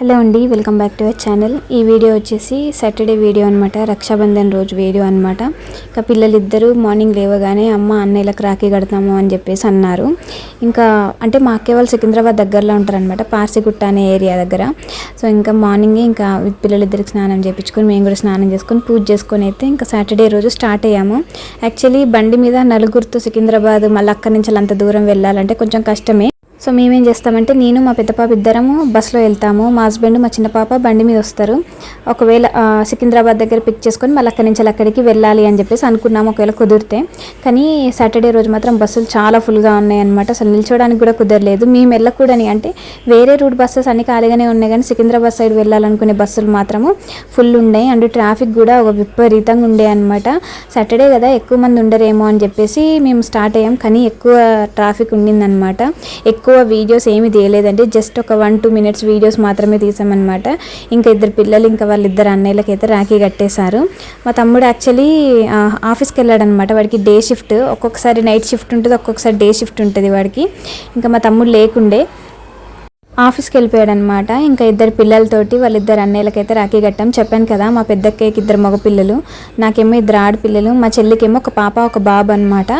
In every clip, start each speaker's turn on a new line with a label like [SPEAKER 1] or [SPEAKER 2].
[SPEAKER 1] Hello అండి welcome back to our channel. ఈ video వచ్చేసి సాటర్డే వీడియో అనమాట రక్షాబంధన్ రోజు వీడియో అనమాట ఇంకా పిల్లలిద్దరూ మార్నింగ్ లేవగానే అమ్మ అన్నయ్యలకు రాఖీ కడతాము అని చెప్పేసి అన్నారు. ఇంకా అంటే మా అక్కే వాళ్ళు సికింద్రాబాద్ దగ్గరలో ఉంటారనమాట పార్సిగుట్ట అనే ఏరియా దగ్గర. సో ఇంకా మార్నింగే ఇంకా పిల్లలిద్దరికి స్నానం చేయించుకొని మేము కూడా స్నానం చేసుకొని పూజ చేసుకొని అయితే ఇంకా సాటర్డే రోజు స్టార్ట్ అయ్యాము. యాక్చువల్లీ బండి మీద నలుగురితో సికింద్రాబాద్ మళ్ళీ అక్కడి నుంచి అంత దూరం వెళ్ళాలంటే కొంచెం కష్టమే. సో మేమేం చేస్తామంటే నేను మా పెద్ద పాప ఇద్దరము బస్సులో వెళ్తాము. మా హస్బెండ్ మా చిన్న పాప బండి మీద వస్తారు. ఒకవేళ సికింద్రాబాద్ దగ్గర పిక్ చేసుకొని మళ్ళీ అక్కడి నుంచి అక్కడికి వెళ్ళాలి అని చెప్పేసి అనుకున్నాము ఒకవేళ కుదిరితే. కానీ సాటర్డే రోజు మాత్రం బస్సులు చాలా ఫుల్గా ఉన్నాయన్నమాట. అసలు నిల్చోడానికి కూడా కుదరలేదు. మేము వెళ్ళకూడని అంటే వేరే రూట్ బస్సెస్ అన్ని ఖాళీగానే ఉన్నాయి కానీ సికింద్రాబాద్ సైడ్ వెళ్ళాలనుకునే బస్సులు మాత్రము ఫుల్ ఉన్నాయి. అండ్ ట్రాఫిక్ కూడా ఒక విపరీతంగా ఉండే అనమాట సాటర్డే కదా ఎక్కువ మంది ఉండరేమో అని చెప్పేసి మేము స్టార్ట్ అయ్యాం. కానీ ఎక్కువ ట్రాఫిక్ ఉండిందనమాట ఎక్కువ వీడియోస్ ఏమీ తీయలేదండి. జస్ట్ ఒక వన్ టూ మినిట్స్ వీడియోస్ మాత్రమే తీసామన్నమాట. ఇంకా ఇద్దరు పిల్లలు ఇంకా వాళ్ళిద్దరు అన్నయ్యలకి అయితే రాఖీ కట్టేశారు. మా తమ్ముడు యాక్చువల్లీ ఆఫీస్కి వెళ్ళాడనమాట వాడికి డే షిఫ్ట్ ఒక్కొక్కసారి నైట్ షిఫ్ట్ ఉంటుంది ఒక్కొక్కసారి డే షిఫ్ట్ ఉంటుంది వాడికి. ఇంకా మా తమ్ముడు లేకుండే ఆఫీస్కి వెళ్ళిపోయాడు అనమాట ఇంకా ఇద్దరు పిల్లలతోటి వాళ్ళిద్దరు అన్నయ్యలకైతే రాఖీ కట్టాం. చెప్పాను కదా మా పెద్దక్కకి ఇద్దరు మగ పిల్లలు నాకేమో ఇద్దరు ఆడపిల్లలు మా చెల్లికేమో ఒక పాప ఒక బాబు అనమాట.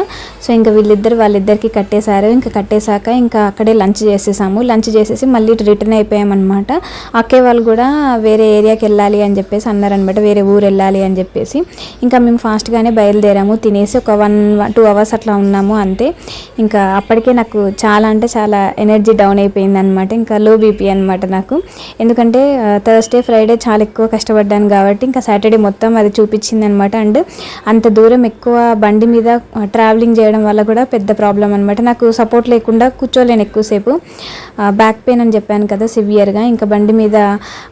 [SPEAKER 1] సో ఇంకా వీళ్ళిద్దరు వాళ్ళిద్దరికి కట్టేశారు. ఇంకా కట్టేశాక ఇంకా అక్కడే లంచ్ చేసేసాము. లంచ్ చేసేసి మళ్ళీ రిటర్న్ అయిపోయామన్నమాట అక్కే వాళ్ళు కూడా వేరే ఏరియాకి వెళ్ళాలి అని చెప్పేసి అన్నారనమాట. వేరే ఊరు వెళ్ళాలి అని చెప్పేసి. ఇంకా మేము ఫాస్ట్గానే బయలుదేరాము. తినేసి ఒక వన్ టూ అవర్స్ అట్లా ఉన్నాము అంతే. ఇంకా అప్పటికే నాకు చాలా అంటే చాలా ఎనర్జీ డౌన్ అయిపోయింది అనమాట ఇంకా లో బీపీ అనమాట నాకు. ఎందుకంటే థర్స్డే ఫ్రైడే చాలా ఎక్కువ కష్టపడ్డాను కాబట్టి ఇంకా సాటర్డే మొత్తం అది చూపించింది అనమాట అండ్ అంత దూరం ఎక్కువ బండి మీద ట్రావెలింగ్ చేయడం వల్ల కూడా పెద్ద ప్రాబ్లం అనమాట నాకు సపోర్ట్ లేకుండా కూర్చోలేను ఎక్కువసేపు. బ్యాక్ పెయిన్ అని చెప్పాను కదా సివియర్గా ఇంకా బండి మీద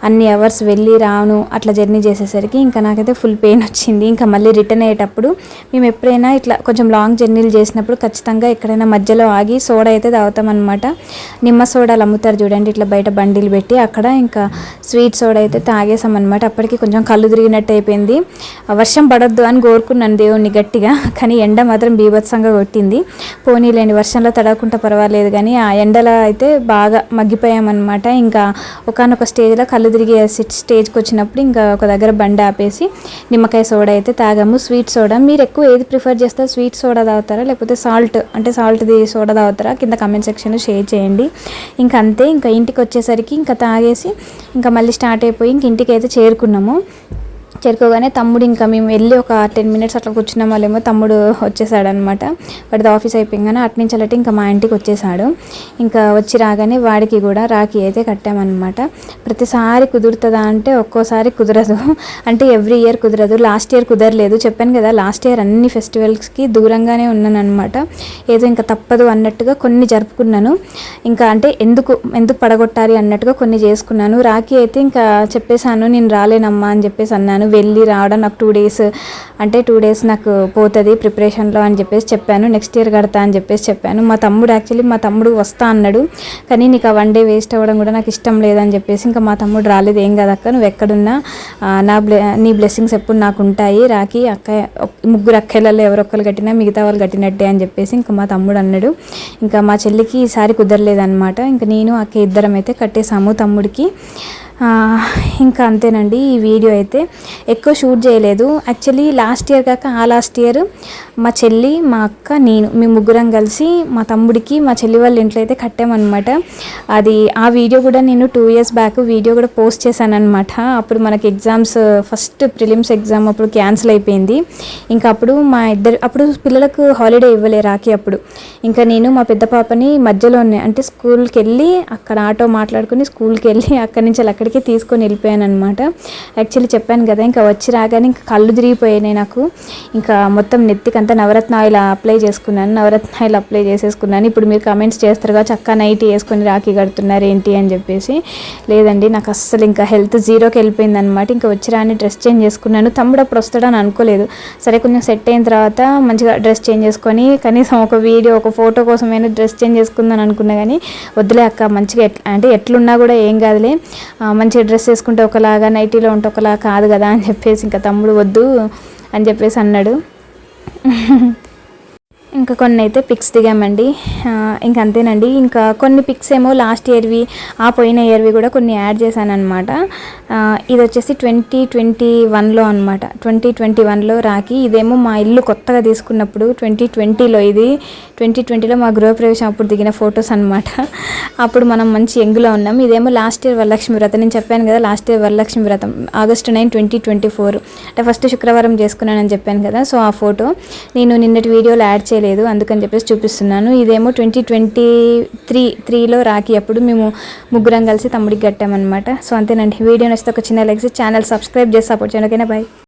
[SPEAKER 1] అన్ని అవర్స్ వెళ్ళి రాను అట్లా జర్నీ చేసేసరికి ఇంకా నాకైతే ఫుల్ పెయిన్ వచ్చింది. ఇంకా మళ్ళీ రిటర్న్ అయ్యేటప్పుడు మేము ఎప్పుడైనా ఇట్లా కొంచెం లాంగ్ జర్నీలు చేసినప్పుడు ఖచ్చితంగా ఎక్కడైనా మధ్యలో ఆగి సోడా అయితే తాగుతాం అనమాట నిమ్మ సోడాలు అమ్ముతారు చూడండి ఇట్లా బయట బండిలు పెట్టి అక్కడ ఇంకా స్వీట్ సోడా అయితే తాగేసాం అనమాట అప్పటికి కొంచెం కళ్ళు తిరిగినట్టు అయిపోయింది. వర్షం పడొద్దు అని కోరుకున్నాను దేవుణ్ణి గట్టిగా కానీ ఎండ మాత్రం బీభత్సంగా కొట్టింది. పోనీలేండి వర్షంలో తడవకుండా పర్వాలేదు కానీ ఆ ఎండలో అయితే బాగా మగ్గిపోయామన్నమాట. ఇంకా ఒకనొక స్టేజ్లో కళ్ళు తిరిగే స్టేజ్కి వచ్చినప్పుడు ఇంకా ఒక దగ్గర బండి ఆపేసి నిమ్మకాయ సోడా అయితే తాగాము. స్వీట్ సోడా మీరు ఎక్కువ ఏది ప్రిఫర్ చేస్తారు? స్వీట్ సోడా తాగుతారా? లేకపోతే సాల్ట్ అంటే సాల్ట్ది సోడా తాగుతారా? కింద కమెంట్ సెక్షన్లో షేర్ చేయండి. ఇంకా అంతే ఇంకా ఇంటికి వచ్చేసరికి ఇంకా తాగేసి ఇంకా మళ్ళీ స్టార్ట్ అయిపోయి ఇంక ఇంటికి అయితే చేరుకున్నాము. చేరుకోగానే తమ్ముడు ఇంకా మేము వెళ్ళి ఒక టెన్ మినిట్స్ అట్లా కూర్చున్నాం వాళ్ళేమో తమ్ముడు వచ్చేసాడనమాట వాడిది ఆఫీస్ అయిపోయింగానే అటు నుంచి అలాంటి ఇంకా మా ఇంటికి వచ్చేసాడు. ఇంకా వచ్చి రాగానే వాడికి కూడా రాఖీ అయితే కట్టామన్నమాట. ప్రతిసారి కుదురుతుందా అంటే ఒక్కోసారి కుదరదు. అంటే ఎవ్రీ ఇయర్ కుదరదు. లాస్ట్ ఇయర్ కుదరలేదు. చెప్పాను కదా లాస్ట్ ఇయర్ అన్ని ఫెస్టివల్స్కి దూరంగానే ఉన్నాను అనమాట ఏదో ఇంకా తప్పదు అన్నట్టుగా కొన్ని జరుపుకున్నాను. ఇంకా అంటే ఎందుకు ఎందుకు పడగొట్టాలి అన్నట్టుగా కొన్ని చేసుకున్నాను. రాఖీ అయితే ఇంకా చెప్పేశాను నేను రాలేనమ్మా అని చెప్పేసి అన్నాను. వెళ్ళి రావడం నాకు టూ డేస్ అంటే టూ డేస్ నాకు పోతుంది ప్రిపరేషన్లో అని చెప్పేసి చెప్పాను. నెక్స్ట్ ఇయర్ కడతా అని చెప్పేసి చెప్పాను. మా తమ్ముడు యాక్చువల్లీ మా తమ్ముడు వస్తా అన్నాడు. కానీ నీకు ఆ వన్ డే వేస్ట్ అవ్వడం కూడా నాకు ఇష్టం లేదని చెప్పేసి ఇంకా మా తమ్ముడు రాలేదు. ఏం కదక్క నువ్వు ఎక్కడున్నా నా బ్లె నీ బ్లెస్సింగ్స్ ఎప్పుడు నాకు ఉంటాయి. రాకి అక్క ముగ్గురు అక్కలలో ఎవరొక్కరు కట్టినా మిగతా వాళ్ళు కట్టినట్టే అని చెప్పేసి ఇంకా మా తమ్ముడు అన్నాడు. ఇంకా మా చెల్లికి ఈసారి కుదరలేదన్నమాట. ఇంకా నేను అక్క ఇద్దరం అయితే కట్టేసాము తమ్ముడికి. ఇంకా అంతేనండి ఈ వీడియో అయితే. ఎక్కువ షూట్ చేయలేదు. యాక్చువల్లీ లాస్ట్ ఇయర్ కాక ఆ లాస్ట్ ఇయర్ మా చెల్లి మా అక్క నేను మేము ముగ్గురం కలిసి మా తమ్ముడికి మా చెల్లి వాళ్ళ ఇంట్లో అయితే కట్టామన్నమాట. అది ఆ వీడియో కూడా నేను టూ ఇయర్స్ బ్యాక్ వీడియో కూడా పోస్ట్ చేశాను అనమాట అప్పుడు మనకి ఎగ్జామ్స్ ఫస్ట్ ప్రిలిమ్స్ ఎగ్జామ్ అప్పుడు క్యాన్సిల్ అయిపోయింది. ఇంకా అప్పుడు మా ఇద్దరు అప్పుడు పిల్లలకు హాలిడే ఇవ్వలే రాకి అప్పుడు. ఇంకా నేను మా పెద్ద పాపని మధ్యలోనే అంటే స్కూల్కి వెళ్ళి అక్కడ ఆటో మాట్లాడుకుని స్కూల్కి వెళ్ళి అక్కడి నుంచి అక్కడికి తీసుకొని వెళ్ళిపోయాను అనమాట యాక్చువల్లీ చెప్పాను కదా ఇంకా వచ్చి రాగానే ఇంకా కళ్ళు తిరిగిపోయాయి నాకు. ఇంకా మొత్తం నెత్తికంతా నవరత్న ఆయిల్ అప్లై చేసుకున్నాను నవరత్న ఆయిల్ అప్లై చేసేసుకున్నాను. ఇప్పుడు మీరు కమెంట్స్ చేస్తారు కదా చక్క నైట్ వేసుకొని రాఖీ కడుతున్నారు ఏంటి అని చెప్పేసి. లేదండి నాకు అస్సలు ఇంకా హెల్త్ జీరోకి వెళ్ళిపోయింది అనమాట ఇంకా వచ్చి రాని డ్రెస్ చేంజ్ చేసుకున్నాను. తమ్ముడు అప్పుడు వస్తాడని అనుకోలేదు. సరే కొంచెం సెట్ అయిన తర్వాత మంచిగా డ్రెస్ చేంజ్ చేసుకొని కనీసం ఒక వీడియో ఒక ఫోటో కోసమైనా డ్రెస్ చేంజ్ చేసుకుందాం అనుకున్నా కానీ వద్దులే అక్క మంచిగా ఎట్లా అంటే ఎట్లున్నా కూడా ఏం కాదులే. మంచి మంచిగా డ్రెస్ వేసుకుంటే ఒకలాగా నైటీలో ఉంటే ఒకలా కాదు కదా అని చెప్పేసి ఇంకా తమ్ముడు వద్దు అని చెప్పేసి అన్నాడు. ఇంకా కొన్ని అయితే పిక్స్ దిగామండి. ఇంక ఇంకా అంతేనండి. ఇంకా కొన్ని పిక్స్ ఏమో లాస్ట్ ఇయర్వి ఆ పోయిన ఇయర్వి కూడా కొన్ని యాడ్ చేశాను అనమాట ఇది వచ్చేసి ట్వంటీ ట్వంటీ వన్లో అనమాట ట్వంటీ ట్వంటీ వన్లో రాకి ఇదేమో మా ఇల్లు కొత్తగా తీసుకున్నప్పుడు ట్వంటీ ట్వంటీలో ఇది. ట్వంటీ ట్వంటీలో మా గృహప్రవేశం అప్పుడు దిగిన ఫొటోస్ అనమాట అప్పుడు మనం మంచి యంగ్లో ఉన్నాం. ఇదేమో లాస్ట్ ఇయర్ వరలక్ష్మి వ్రతం. నేను చెప్పాను కదా last year Varalakshmi Vratam. August nine twenty twenty four అంటే ఫస్ట్ శుక్రవారం చేసుకున్నానని చెప్పాను కదా సో ఆ ఫోటో నేను నిన్నటి వీడియోలో యాడ్ చేయలేదు. లేదు అందుకని చెప్పేసి చూపిస్తున్నాను. ఇదేమో ట్వంటీ ట్వంటీ త్రీ త్రీలో రాకి అప్పుడు మేము ముగ్గురం కలిసి తమ్ముడికి కట్టామన్నమాట. సో అంతేనండి. వీడియో నచ్చితే ఒక చిన్న లైక్స్ ఛానల్ సబ్స్క్రైబ్ చేసి సపోర్ట్ చేయండి ఓకేనా బాయ్.